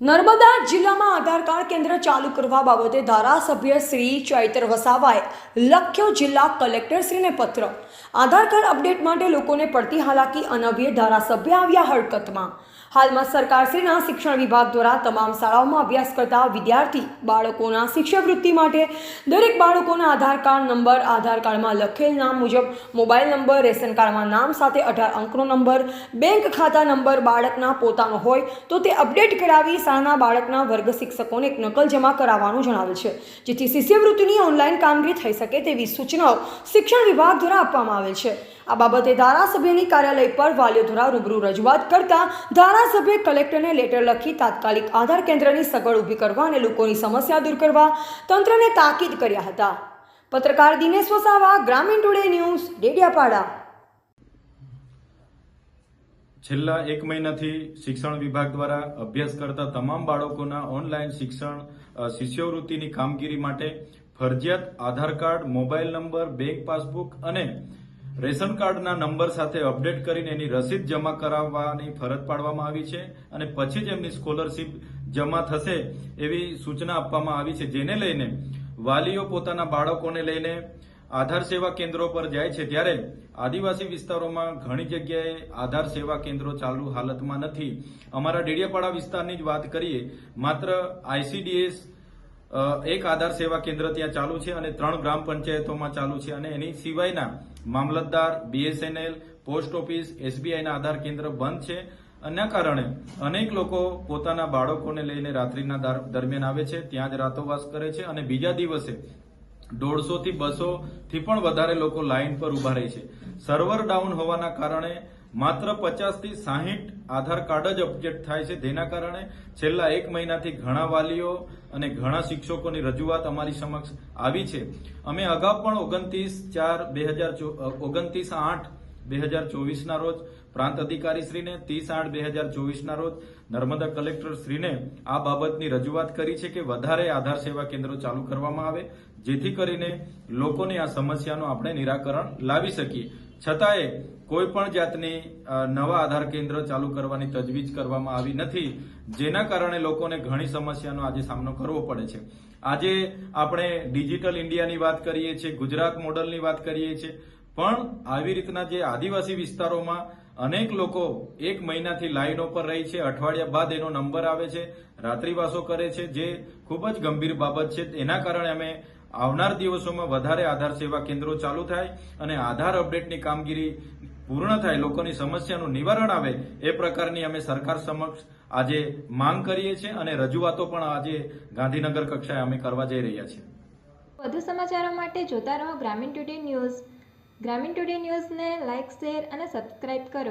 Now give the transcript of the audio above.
નર્મદા જિલ્લામાં આધાર કાર્ડ કેન્દ્ર ચાલુ કરવા બાબતે ધારાસભ્ય શ્રી ચૈતર વસાવાએ લખ્યો જિલ્લા કલેક્ટરશ્રીને પત્ર. આધાર કાર્ડ અપડેટ માટે લોકોને પડતી હાલાકી અનવ્યે ધારાસભ્ય આવ્યા હરકતમાં. હાલમાં સરકારશ્રીના શિક્ષણ વિભાગ દ્વારા તમામ શાળાઓમાં અભ્યાસ કરતા વિદ્યાર્થી, બાળકોના શિષ્યવૃત્તિ માટે દરેક બાળકોના આધાર કાર્ડ નંબર, આધાર કાર્ડમાં લખેલ નામ મુજબ મોબાઈલ નંબર, રેશન કાર્ડમાં નામ સાથે અઢાર અંકનો નંબર, બેંક ખાતા નંબર બાળકના પોતાનો હોય તો તે અપડેટ કરાવી શાળાના બાળકના વર્ગ શિક્ષકોને એક નકલ જમા કરાવવાનું જણાવેલ છે. જેથી શિષ્યવૃત્તિની ઓનલાઈન કામગીરી થઈ શકે તેવી સૂચનાઓ શિક્ષણ વિભાગ દ્વારા આપવામાં આવેલ છે. આ બાબતે ધારાસભ્યની કાર્યાલય પર વાલીઓ દ્વારા રૂબરૂ રજૂઆત કરતા ધારાસભ્ય કલેક્ટરને લેટર લખી તાત્કાલિક આધાર કેન્દ્રની સગવડ ઊભી કરવા અને લોકોની સમસ્યા દૂર કરવા તંત્રને તાકીદ કર્યા હતા. પત્રકાર દિનેશ વસાવા, ગ્રામીણ ટુડે ન્યૂઝ, ડેડિયાપાડા. છેલ્લા એક મહિનાથી શિક્ષણ વિભાગ દ્વારા અભ્યાસ કરતા તમામ બાળકોના ઓનલાઈન શિક્ષણ શિષ્યવૃત્તિની કામગીરી માટે ફરજિયાત Aadhaar card, mobile number, bank passbook અને રેશન કાર્ડના નંબર સાથે અપડેટ કરીને એની રસીદ જમા કરાવવાની ફરજ પાડવામાં આવી છે અને પછી જ એમની સ્કોલરશીપ જમા થશે એવી સૂચના આપવામાં આવી છે, જેને લઈને વાલીઓ પોતાના બાળકોને લઈને આધાર સેવા કેન્દ્રો પર જાય છે. ત્યારે આદિવાસી વિસ્તારોમાં ઘણી જગ્યાએ આધાર સેવા કેન્દ્રો ચાલુ હાલતમાં નથી. અમારા ડેડિયાપાડા વિસ્તારની જ વાત કરીએ, માત્ર આઈસીડીએસ એક આધાર સેવા કેન્દ્ર ત્યાં ચાલુ છે અને ત્રણ ગ્રામ પંચાયતોમાં ચાલુ છે અને એની સિવાયના મામલતદાર, બીએસએનએલ, પોસ્ટ ઓફિસ, એસબીઆઈના આધાર કેન્દ્ર બંધ છે. એના કારણે અનેક લોકો પોતાના બાળકોને લઈને રાત્રિના દર- દરમિયાન આવે છે, ત્યાં જ રાતોવાસ કરે છે અને બીજા દિવસે દોઢસો થી બસો થી પણ વધારે લોકો લાઇન પર ઊભા રહે છે. સર્વર ડાઉન હોવાના કારણે માત્ર પચાસથી સાહીઠ આધાર કાર્ડ જ અપડેટ થાય છે. જેના કારણે છેલ્લા એક મહિનાથી ઘણા વાલીઓ અને ઘણા શિક્ષકોની રજૂઆત અમારી સમક્ષ આવી છે. અમે અગાઉ પણ ઓગણત્રીસ ચાર બે હજાર ઓગણત્રીસ આઠ બે હજાર ચોવીસના રોજ પ્રાંત અધિકારી શ્રીને ત્રીસ આઠ બે હજાર ચોવીસના રોજ નર્મદા કલેક્ટર શ્રીને આ બાબતની રજૂઆત કરી છે કે વધારે આધાર સેવા કેન્દ્રો ચાલુ કરવામાં આવે, જેથી કરીને લોકોની આ સમસ્યાનું આપણે નિરાકરણ લાવી શકીએ. છતાંય કોઈ પણ જાતની નવા આધાર કેન્દ્ર ચાલુ કરવાની તજવીજ કરવામાં આવી નથી, જેના કારણે લોકોને ઘણી સમસ્યાનો આજે સામનો કરવો પડે છે. આજે આપણે ડિજિટલ ઇન્ડિયાની વાત કરીએ છીએ, ગુજરાત મોડલની વાત કરીએ છીએ, પણ આવી રીતના જે આદિવાસી વિસ્તારોમાં અનેક લોકો એક મહિનાથી લાઈનો પર રહી છે, અઠવાડિયા બાદ એનો નંબર આવે છે, રાત્રિવાસો કરે છે, જે ખૂબ જ ગંભીર બાબત છે. એના કારણે અમે આવનાર દિવસોમાં વધારે આધાર સેવા કેન્દ્રો ચાલુ થાય અને આધાર અપડેટની કામગીરી પૂર્ણ થાય, લોકોની સમસ્યાનું નિવારણ આવે, એ પ્રકારની અમે સરકાર સમક્ષ આજે માંગ કરીએ છીએ અને રજૂઆતો પણ આજે ગાંધીનગર કક્ષાએ અમે કરવા જઈ રહ્યા છીએ. વધુ સમાચારો માટે જોતા રહો Gramin today news. Gramin today ન્યૂઝને લાઇક શેર અને સબસ્ક્રાઇબ કરો.